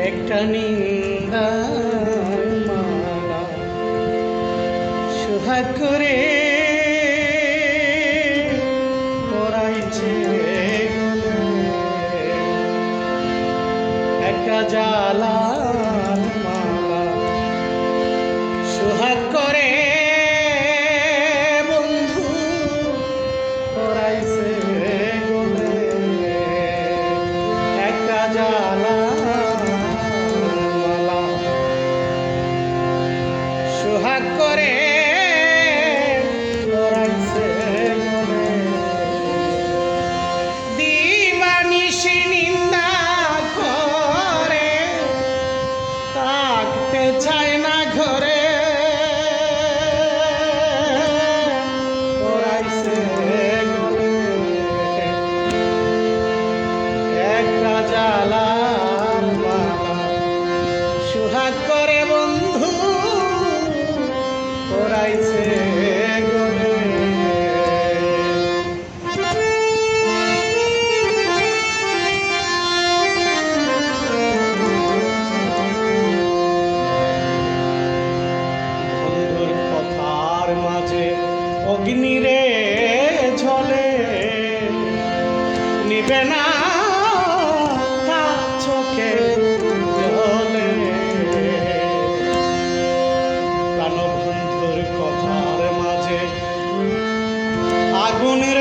একটা নিন্দা মালা সুহাগ করে পড়াইছে একটা জালা মালা সুহাগ করে পড়াইছে একটা সোহাগ করে বন্ধু। ওরাইছে মাঝে অগ্নিরে ঝলে। নিবে না শ্রাবণের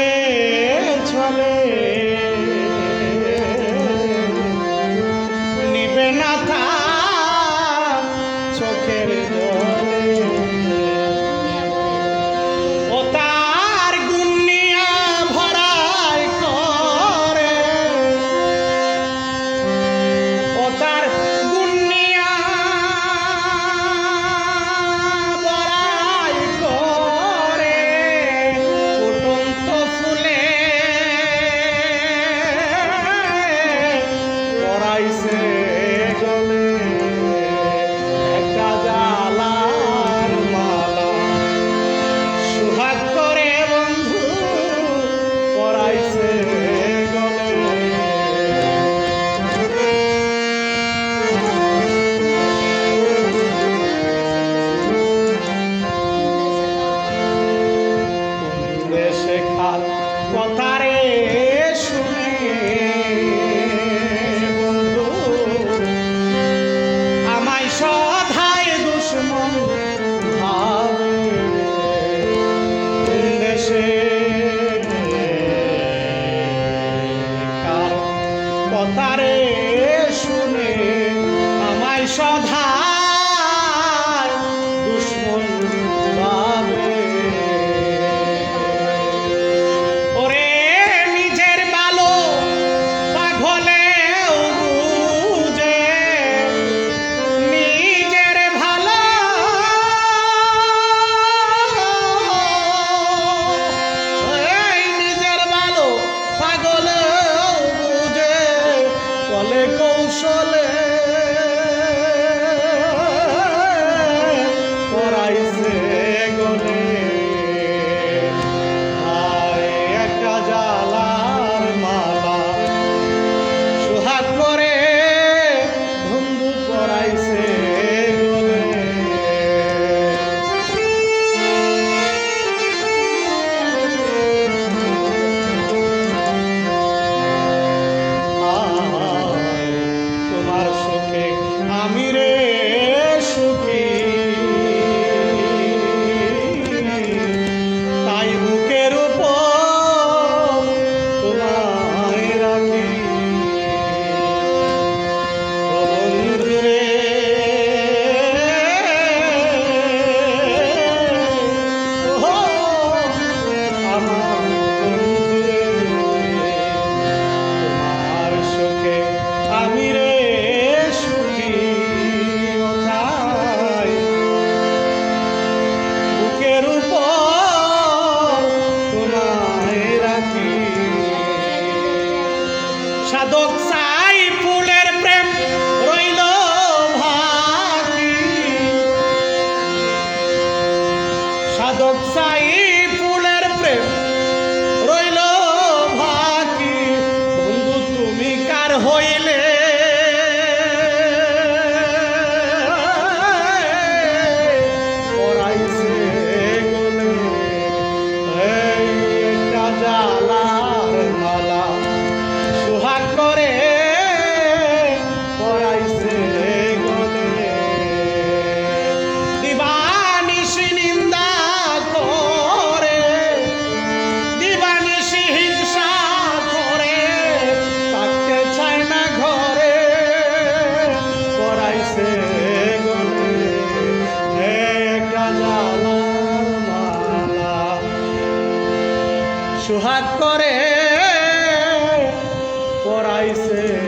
everybody. সোহাগ করে পড়াইছে